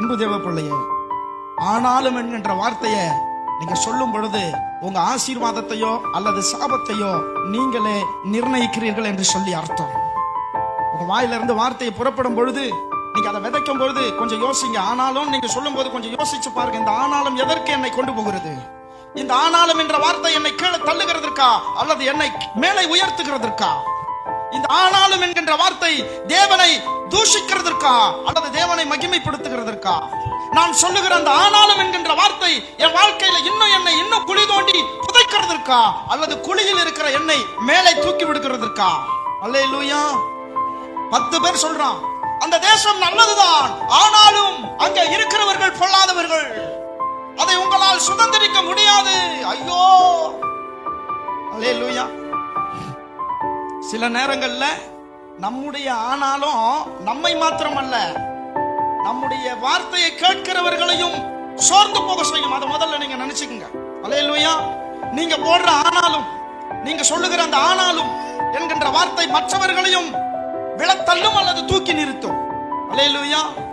அன்பு தேவ பிள்ளையே ஆனாலும் என்கின்ற வார்த்தையை நீங்க சொல்லும் பொழுது உங்க ஆசீர்வாதத்தையோ அல்லது சாபத்தையோ நீங்களே நிர்ணயிக்கிறீர்கள் என்று சொல்லி அர்த்தம். உங்க வாயிலிருந்து வார்த்தையை புறப்படும் பொழுது நீங்க அதை விதைக்கும் பொழுது கொஞ்சம் யோசிங்க. ஆனாலும் நீங்க சொல்லும் போது கொஞ்சம் யோசிச்சு பாருங்க இந்த ஆனாலும் எதற்கு என்னை கொண்டு போகிறது? இந்த ஆனாலும் என்ற வார்த்தை என்னை கீழே தள்ளுகிறதற்கா அல்லது என்னை மேலே உயர்த்துகிறதற்கா? இந்த ஆனாலும் என்கின்ற வார்த்தை தேவனை தூஷிக்கிறதற்கா அல்லது தேவனை மகிமைப்படுத்துகிறதற்கா? நான் சொல்லுகிற அந்த ஆனாலும் என்கின்ற வார்த்தை என் வாழ்க்கையில இன்னும் என்னை இன்னும் குழி தோண்டி புதைக்கிறதற்கா? அல்லது குழியில் இருக்கிற என்னை மேலே தூக்கி விடுகிறதற்கா? அல்லேலூயா. பத்து பேர் சொல்றான் அந்த தேசம் நல்லதுதான் ஆனாலும் அங்க இருக்கிறவர்கள் பொல்லாதவர்கள். அதை உங்களால் சுதந்திரிக்க முடியாது. ஐயோ. அல்லேலூயா. சில நேரங்கள்ல நம்முடைய ஆனாலும் நம்மை மாத்திரமல்ல நம்முடைய வார்த்தையை கேட்கிறவர்களையும் சோர்ந்து போக செய்யும். அதை முதல்ல நீங்க நினைச்சுக்கோங்க. அல்லேலூயா. நீங்க போடுற ஆனாலும் நீங்க சொல்லுகிற அந்த ஆனாலும் என்கின்ற வார்த்தை மற்றவர்களையும் விழத்தள்ளும் அல்லது தூக்கி